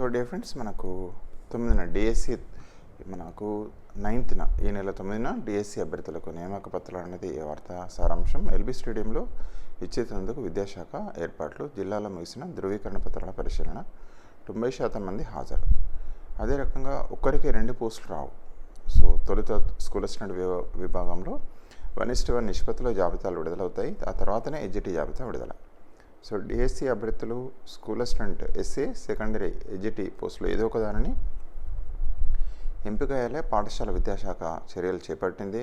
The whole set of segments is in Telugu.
సో డే ఫ్రెండ్స్ మనకు తొమ్మిదిన డిఎస్సి మనకు నైన్త్న ఈ నెల తొమ్మిదిన డిఎస్సి అభ్యర్థులకు నియామక పత్రాలు అనేది ఈ వార్త సారాంశం? ఎల్బీ స్టేడియంలో ఇచ్చేందుకు విద్యాశాఖ ఏర్పాట్లు జిల్లాలో ముగిసిన ధృవీకరణ పత్రాల పరిశీలన తొంభై శాతం మంది హాజరు. అదే రకంగా ఒక్కరికి రెండు పోస్టులు రావు. సో తొలుత స్కూల్ అసిస్టెంట్ విభాగంలో వన్ ఇస్ట్ వన్ నిష్పత్తిలో జాబితాలు విడుదలవుతాయి. ఆ తర్వాతనే ఎడ్జిటి జాబితా విడుదల. సో డిఎస్సి అభ్యర్థులు school assistant SA secondary SGT పోస్టులు ఏదో ఒక దానిని ఎంపిక అయ్యేలా పాఠశాల విద్యాశాఖ చర్యలు చేపట్టింది.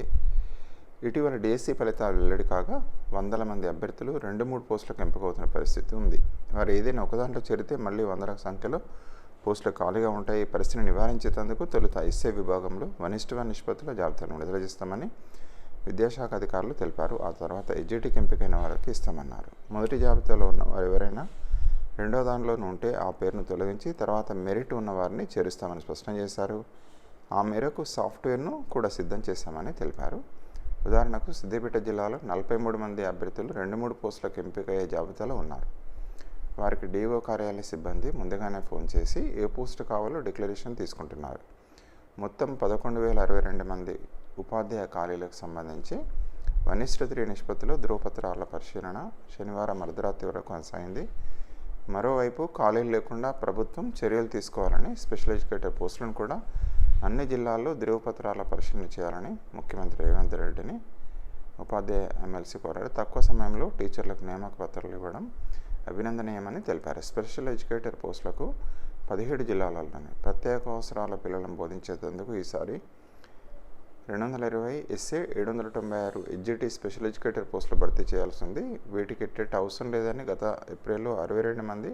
ఇటీవల డిఎస్సి ఫలితాలు వెల్లడి కాగా వందల మంది అభ్యర్థులు రెండు మూడు పోస్టులకు ఎంపికవుతున్న పరిస్థితి ఉంది. వారు ఏదైనా ఒకదాంట్లో చేరితే మళ్ళీ వందల సంఖ్యలో పోస్టులు ఖాళీగా ఉంటాయి. ఈ పరిస్థితిని నివారించేందుకు తొలుత ఎస్ఏ విభాగంలో వన్ ఇస్ట్ నిష్పత్తిలో జాబితాను విడుదల చేస్తామని విద్యాశాఖ అధికారులు తెలిపారు. ఆ తర్వాత ఎడ్జిటికి ఎంపికైన వారికి ఇస్తామన్నారు. మొదటి జాబితాలో ఉన్న వారు ఎవరైనా రెండో దానిలో ఉంటే ఆ పేరును తొలగించి తర్వాత మెరిట్ ఉన్న వారిని చేరుస్తామని స్పష్టం చేశారు. ఆ మేరకు సాఫ్ట్వేర్ను కూడా సిద్ధం చేశామని తెలిపారు. ఉదాహరణకు సిద్దిపేట జిల్లాలో నలభై మూడు మంది అభ్యర్థులు రెండు మూడు పోస్టులకు ఎంపికయ్యే జాబితాలో ఉన్నారు. వారికి డీఓ కార్యాలయ సిబ్బంది ముందుగానే ఫోన్ చేసి ఏ పోస్ట్ కావాలో డిక్లరేషన్ తీసుకుంటున్నారు. మొత్తం పదకొండు వేల అరవై రెండు మంది ఉపాధ్యాయ ఖాళీలకు సంబంధించి వనిష్ట నిష్పత్తిలో ధృవపత్రాల పరిశీలన శనివారం అర్ధరాత్రి వరకు కొనసాగింది. మరోవైపు ఖాళీలు లేకుండా ప్రభుత్వం చర్యలు తీసుకోవాలని స్పెషల్ ఎడ్యుకేటర్ పోస్టులను కూడా అన్ని జిల్లాల్లో ధృవపత్రాల పరిశీలన చేయాలని ముఖ్యమంత్రి రేవంత్ రెడ్డిని ఉపాధ్యాయ ఎమ్మెల్సీ కోరారు. తక్కువ సమయంలో టీచర్లకు నియామక పత్రాలు ఇవ్వడం అభినందనీయమని తెలిపారు. స్పెషల్ ఎడ్యుకేటర్ పోస్టులకు పదిహేడు జిల్లాలలోనే ప్రత్యేక అవసరాల పిల్లలను బోధించేందుకు ఈసారి రెండు వందల ఇరవై ఎస్ఏ ఏడు వందల తొంభై ఆరు ఎడ్జిటి స్పెషల్ ఎడ్యుకేటర్ పోస్టులు భర్తీ చేయాల్సి ఉంది. వీటికి ఎట్టెట్ అవసరం లేదని గత ఏప్రిల్లో అరవై రెండు మంది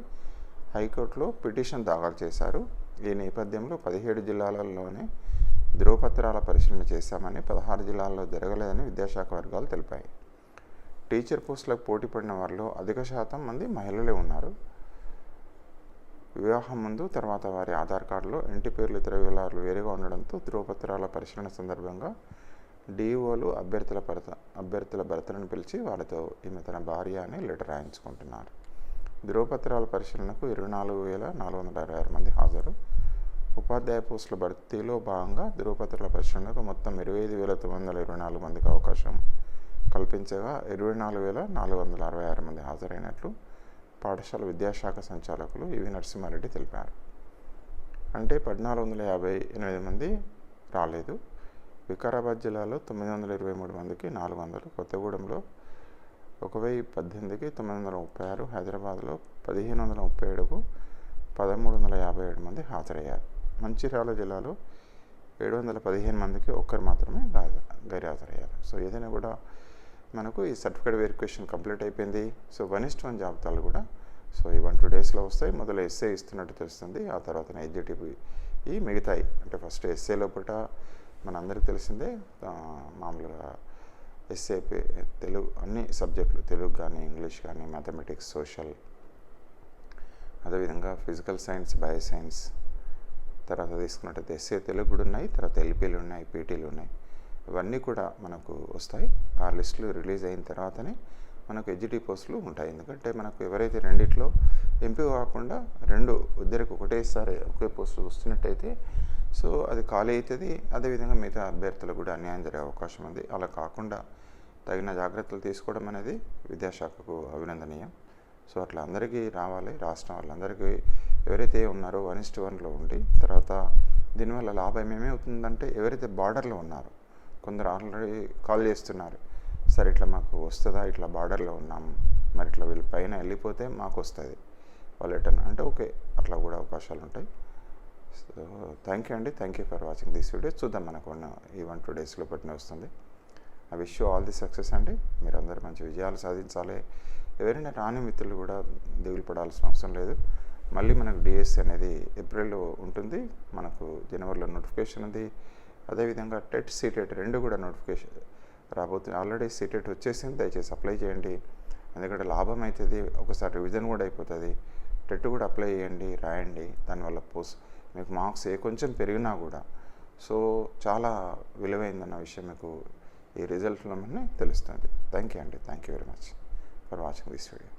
హైకోర్టులో పిటిషన్ దాఖలు చేశారు. ఈ నేపథ్యంలో పదిహేడు జిల్లాలలోనే ధృవపత్రాల పరిశీలన చేశామని పదహారు జిల్లాల్లో జరగలేదని విద్యాశాఖ వర్గాలు తెలిపాయి. టీచర్ పోస్టులకు పోటీ పడిన వారిలో అధిక శాతం మంది మహిళలే ఉన్నారు. వివాహం ముందు తర్వాత వారి ఆధార్ కార్డులో ఇంటి పేర్లు ఇతర వివరాలు వేరుగా ఉండడంతో ధృవపత్రాల పరిశీలన సందర్భంగా డిఓలు అభ్యర్థుల భర్త అభ్యర్థుల భర్తలను పిలిచి వారితో ఈమె తన భార్య అని లెటర్ రాయించుకుంటున్నారు. ధృవపత్రాల పరిశీలనకు ఇరవై నాలుగు వేల నాలుగు వందల అరవై ఆరు మంది హాజరు. ఉపాధ్యాయ పోస్టుల భర్తీలో భాగంగా ధృవపత్రాల పరిశీలనకు మొత్తం ఇరవై ఐదు వేల తొమ్మిది వందల ఇరవై నాలుగు మందికి అవకాశం కల్పించగా ఇరవై నాలుగు వేల నాలుగు వందల అరవై ఆరు మంది హాజరైనట్లు పాఠశాల విద్యాశాఖ సంచాలకులు ఇవి నరసింహారెడ్డి తెలిపారు. అంటే పద్నాలుగు వందల యాభై ఎనిమిది మంది రాలేదు. వికారాబాద్ జిల్లాలో తొమ్మిది వందల ఇరవై మూడు మందికి నాలుగు వందలు కొత్తగూడెంలో ఒక వెయ్యి పద్దెనిమిదికి తొమ్మిది వందల ముప్పై ఆరు హైదరాబాద్లో పదిహేను వందల ముప్పై ఏడుకు పదమూడు వందల యాభై ఏడు మంది హాజరయ్యారు. మంచిర్యాల జిల్లాలో ఏడు వందల పదిహేను మందికి ఒక్కరు మాత్రమే గా- గైర్హాజరయ్యారు సో ఏదైనా కూడా మనకు ఈ సర్టిఫికేట్ వెరిఫికేషన్ కంప్లీట్ అయిపోయింది. So one is to one జాబితాలు కూడా. సో ఈ వన్ టూ డేస్లో వస్తాయి. మొదలు ఎస్ఏ ఇస్తున్నట్టు తెలుస్తుంది. ఆ తర్వాత ఎగ్జిటివ్ ఈ మిగతాయి. అంటే ఫస్ట్ ఎస్ఏ లోపల మనందరికీ తెలిసిందే మామూలుగా ఎస్ఏ తెలుగు అన్ని సబ్జెక్టులు తెలుగు కానీ ఇంగ్లీష్ కానీ మ్యాథమెటిక్స్ సోషల్ అదేవిధంగా ఫిజికల్ సైన్స్ బయో సైన్స్ తర్వాత తీసుకున్నట్టయితే ఎస్ఏ తెలుగు కూడా ఉన్నాయి తర్వాత ఎల్పీలు ఉన్నాయి పీటీలు ఉన్నాయి. ఇవన్నీ కూడా మనకు వస్తాయి. ఆ లిస్టులు రిలీజ్ అయిన తర్వాతనే మనకు ఎడ్జిటి పోస్టులు ఉంటాయి. ఎందుకంటే మనకు ఎవరైతే రెండిట్లో ఎంపిక కాకుండా రెండు ఇద్దరికి ఒకటేసారి ఒకే పోస్టు వస్తున్నట్టయితే సో అది ఖాళీ అవుతుంది. అదేవిధంగా మిగతా అభ్యర్థులకు కూడా అన్యాయం జరిగే అవకాశం ఉంది. అలా కాకుండా తగిన జాగ్రత్తలు తీసుకోవడం అనేది విద్యాశాఖకు అభినందనీయం. సో అట్లా అందరికీ రావాలి. రాష్ట్రం వాళ్ళందరికీ ఎవరైతే ఉన్నారో వన్ ఇస్ట్ వన్లో ఉండి తర్వాత దీనివల్ల లాభం ఏమవుతుందంటే ఎవరైతే బార్డర్లో ఉన్నారో కొందరు ఆల్రెడీ కాల్ చేస్తున్నారు. సరే ఇట్లా మాకు వస్తుందా? ఇట్లా బార్డర్లో ఉన్నాం. మరి ఇట్లా వీళ్ళు పైన వెళ్ళిపోతే మాకు వస్తుంది. వాళ్ళు ఎటన్నా అంటే ఓకే అట్లా కూడా అవకాశాలు ఉంటాయి. సో థ్యాంక్ యూ అండి. Thank you for watching this video. చూద్దాం మనకు ఉన్న ఈ వన్ టూ డేస్లో పట్టిన వస్తుంది. I wish you all the success అండి. మీరు అందరు మంచి విజయాలు సాధించాలి. ఎవరైనా రాని మిత్రులు కూడా దిగులు పడాల్సిన అవసరం లేదు. మళ్ళీ మనకు డిఎస్సి అనేది ఏప్రిల్లో ఉంటుంది. మనకు జనవరిలో నోటిఫికేషన్ ఉంది. అదేవిధంగా టెట్ సీటెట్ రెండు కూడా నోటిఫికేషన్ రాబోతుంది ఆల్రెడీ సీటెట్ వచ్చేసింది దయచేసి అప్లై చేయండి. ఎందుకంటే లాభం అవుతుంది ఒకసారి రివిజన్ కూడా అయిపోతుంది. టెట్ కూడా అప్లై చేయండి రాయండి. దానివల్ల పోస్ట్ మీకు మార్క్స్ ఏ కొంచెం పెరిగినా కూడా. సో చాలా విలువైందన్న విషయం మీకు ఈ రిజల్ట్లో తెలుస్తుంది. థ్యాంక్ యూ అండి. Thank you very much for watching this video.